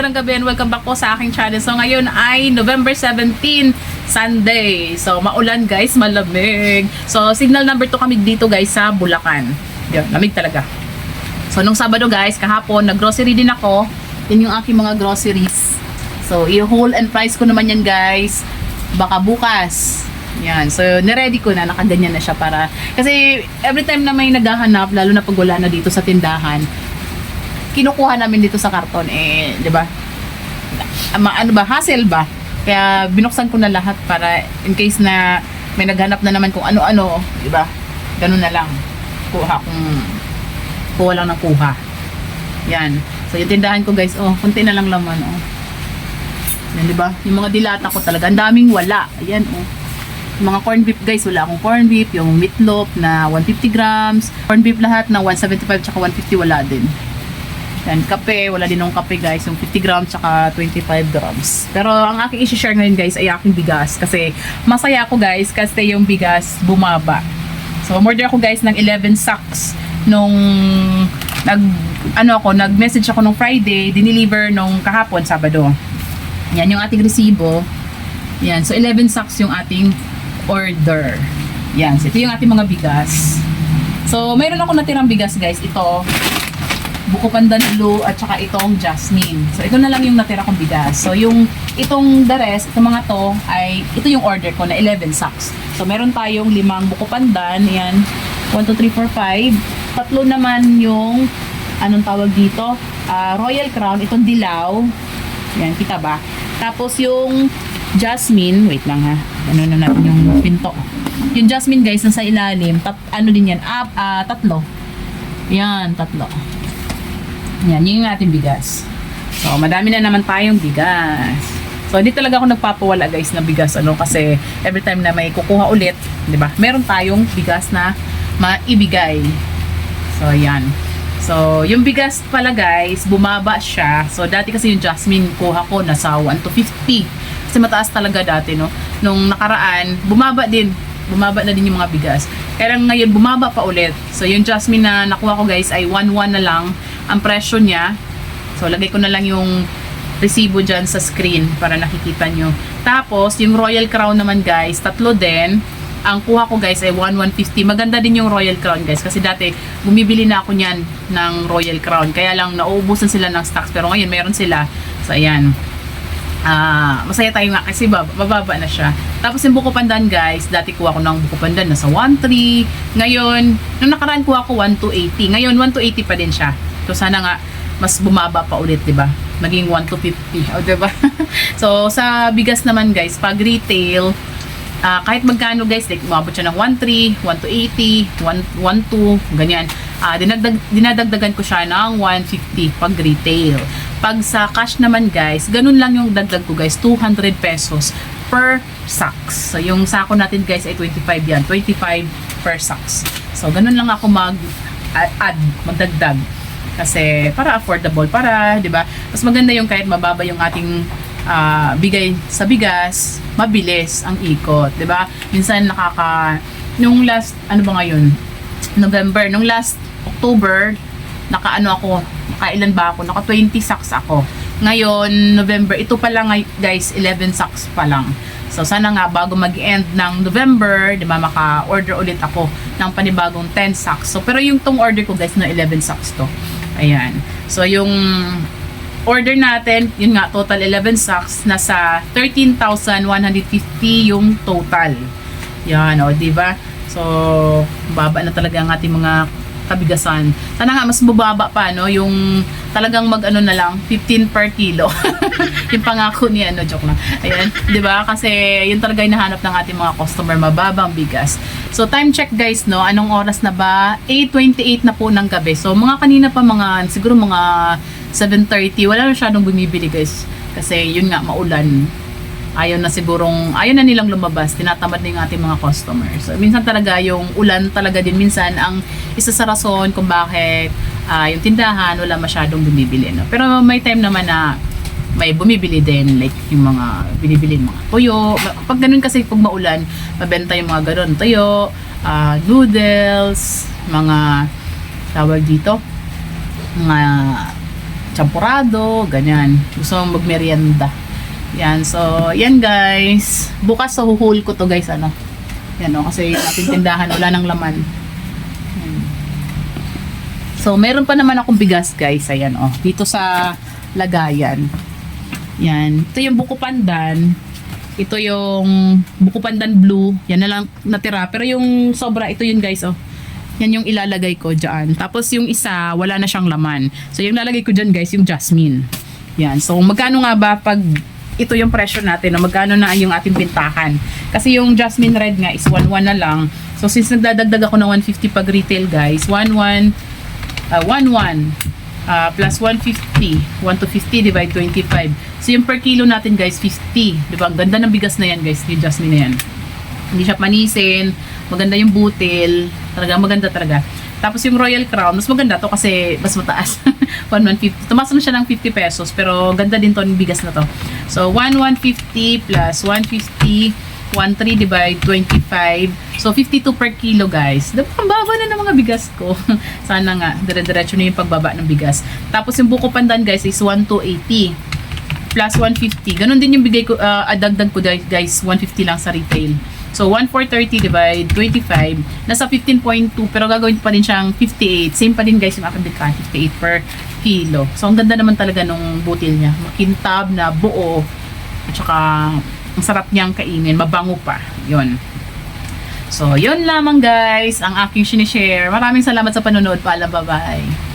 Magandang gabi and welcome back po sa aking channel. So ngayon ay November 17, Sunday. So maulan guys, malamig. So signal number 2 kami dito guys sa Bulacan. Yan, lamig talaga. So nung Sabado guys, kahapon, nag-grocery din ako. Yan yung aking mga groceries. So i-whole and price ko naman yan guys. Baka bukas. Yan. So niready ko na, nakaganyan na siya para... Kasi every time na may naghahanap, lalo na pag wala na dito sa tindahan, kinukuha namin dito sa karton eh, 'di ba? Ma, ano ba, hassle ba? Kaya binuksan ko na lahat para in case na may naghanap na naman kung ano-ano, 'di ba? Ganun na lang. Kuha kung kuha lang ng kuha. Yan. So yung tindahan ko guys, oh, konti na lang laman, oh. Yan, 'di ba? Yung mga dilata ko talaga, ang daming wala. Ayan, oh. Yung mga corned beef guys, wala akong corned beef, yung meatloaf na 150 grams, corned beef lahat na 175 tsaka 150 wala din. Yan, kape. Wala din ng kape guys. Yung 50 grams tsaka 25 grams. Pero ang aking isi-share ngayon guys ay aking bigas. Kasi masaya ako guys kasi yung bigas bumaba. So, umorder ako guys ng 11 sacks nung nag ano ako, nag-message ako nung Friday, dineliver nung kahapon, Sabado. Yan yung ating resibo. Yan, so 11 sacks yung ating order. Yan, so ito yung ating mga bigas. So, mayroon ako natirang bigas guys. Ito, buko pandan blue at saka itong jasmine. So ito na lang yung natira kong bigas. So yung itong the rest, itong mga to ay ito yung order ko na 11 sacks. So meron tayong limang buko pandan, yan 1 2 3 4 5. Tatlo naman yung anong tawag dito? Ah, Royal Crown, itong dilaw. Yan, kita ba? Tapos yung jasmine, wait lang ha. Ano na natin yung pinto. Yung jasmine guys, nasa ilalim. Tat, ano din yan? Ah, ah, tatlo. Yan, tatlo. Yan, yun yung ating bigas. So, madami na naman tayong bigas. So, hindi talaga ako nagpapawala guys na bigas. Ano, kasi every time na may kukuha ulit, di ba? Meron tayong bigas na maibigay. So, yan. So, yung bigas pala guys, bumaba siya. So, dati kasi yung jasmine kuha ko nasa 1 to 50. Kasi mataas talaga dati, no? Nung nakaraan, bumaba din. Bumaba na din yung mga bigas. Kaya ngayon, bumaba pa ulit. So, yung jasmine na nakuha ko guys ay 1-1 na lang ang presyo niya. So, lagay ko na lang yung resibo dyan sa screen para nakikita nyo. Tapos, yung Royal Crown naman guys, tatlo din. Ang kuha ko guys ay 1,150. Maganda din yung Royal Crown guys. Kasi dati, bumibili na ako niyan ng Royal Crown. Kaya lang, nauubusan sila ng stocks. Pero ngayon, meron sila. So, ayan. Ah, masaya tayo nga kasi bab- bababa na siya. Tapos yung buko pandan guys, dati kuha ko ng buko pandan nasa 1.3. Ngayon, nung nakaraan kuha ko 1 to 80. Ngayon 1 to 80 pa din siya. So sana nga mas bumaba pa ulit, 'di ba? Maging 1 to 50, o 'di ba? so sa bigas naman guys, pag retail, ah, kahit magkano guys, like umabot siya ng 1.3, 1 to 80, 1, 1 ganyan. Ah, dinagdag, dinadagdagan ko siya ng 150 pag retail. Pag sa cash naman guys, ganun lang yung dagdag ko guys, 200 pesos per sacks. So yung sako natin guys ay 25 yan, 25 per sacks. So ganun lang ako mag add, magdagdag. Kasi para affordable, para, 'di ba? Mas maganda yung kahit mababa yung ating ah, bigay sa bigas, mabilis ang ikot, 'di ba? Minsan nakaka nung last ano ba ngayon? November, nung last October, nakaano ako, nakailan ba ako? Naka 20 sacks ako. Ngayon, November, ito pa lang guys, 11 sacks pa lang. So sana nga bago mag-end ng November, 'di ba, maka-order ulit ako ng panibagong 10 sacks. So pero yung tong order ko guys na 11 sacks to. Ayan. So yung order natin, yun nga total 11 sacks, nasa 13,150 yung total. Yan, o, di ba? So, baba na talaga ang ating mga kabigasan. Sana nga mas bubaba pa no yung talagang mag-ano na lang 15 per kilo. yung pangako ni ano joke lang. Ayan, 'di ba? Kasi yun talaga yung nahanap ng ating mga customer mababang bigas. So time check guys no, anong oras na ba? 8:28 na po ng gabi. So mga kanina pa mga siguro mga 7:30 wala na masyadong bumibili guys. Kasi yun nga maulan ayaw na sigurong, ayaw na nilang lumabas, tinatamad na yung ating mga customers. So, minsan talaga yung ulan talaga din minsan ang isa sa rason kung bakit ah, yung tindahan wala masyadong bumibili. No? Pero may time naman na may bumibili din, like yung mga binibili mga tuyo. Pag ganun kasi pag maulan, mabenta yung mga ganun, tuyo, ah, noodles, mga tawag dito, mga champurado, ganyan. Gusto mong magmerienda. Yan, so, yan guys. Bukas sa huhul ko to guys, ano. Yan o, kasi ating tindahan, wala nang laman. So, meron pa naman akong bigas guys, ayan o. Dito sa lagayan. Yan. Ito yung buko pandan. Ito yung buko pandan blue. Yan na lang natira. Pero yung sobra, ito yun guys, oh. Yan yung ilalagay ko dyan. Tapos yung isa, wala na siyang laman. So yung lalagay ko dyan guys, yung jasmine. Yan. So magkano nga ba pag ito yung presyo natin, no? magkano na yung ating pintahan. Kasi yung jasmine red nga is 1-1 na lang. So since nagdadagdag ako ng 150 pag retail guys, 1-1, uh, 1-1 uh, plus 150. 1 to 50 divide 25. So yung per kilo natin guys, 50. Di ba? Ang ganda ng bigas na yan guys, yung jasmine na yan. Hindi siya panisin, maganda yung butil, talaga maganda talaga. Tapos yung Royal Crown, mas maganda to kasi mas mataas. 1,150. Tumaas na siya ng 50 pesos, pero ganda din to yung bigas na to. So, 1,150 plus 150, 1,3 divide 25. So, 52 per kilo, guys. Diba, ang baba na ng mga bigas ko. Sana nga, dire-diretso na yung pagbaba ng bigas. Tapos, yung buko pandan, guys, is 1,280 plus 150. Ganon din yung bigay ko, uh, adagdag ko guys, 150 lang sa retail. So, 1,430 divide 25, nasa 15.2, pero gagawin pa din siyang 58. Same pa din guys yung aking bigkaan, 58 per kilo. So, ang ganda naman talaga nung butil niya. Makintab na buo, at saka ang sarap niyang kainin, mabango pa. Yun. So, yun lamang guys, ang aking sinishare. Maraming salamat sa panonood. Paalam, bye-bye.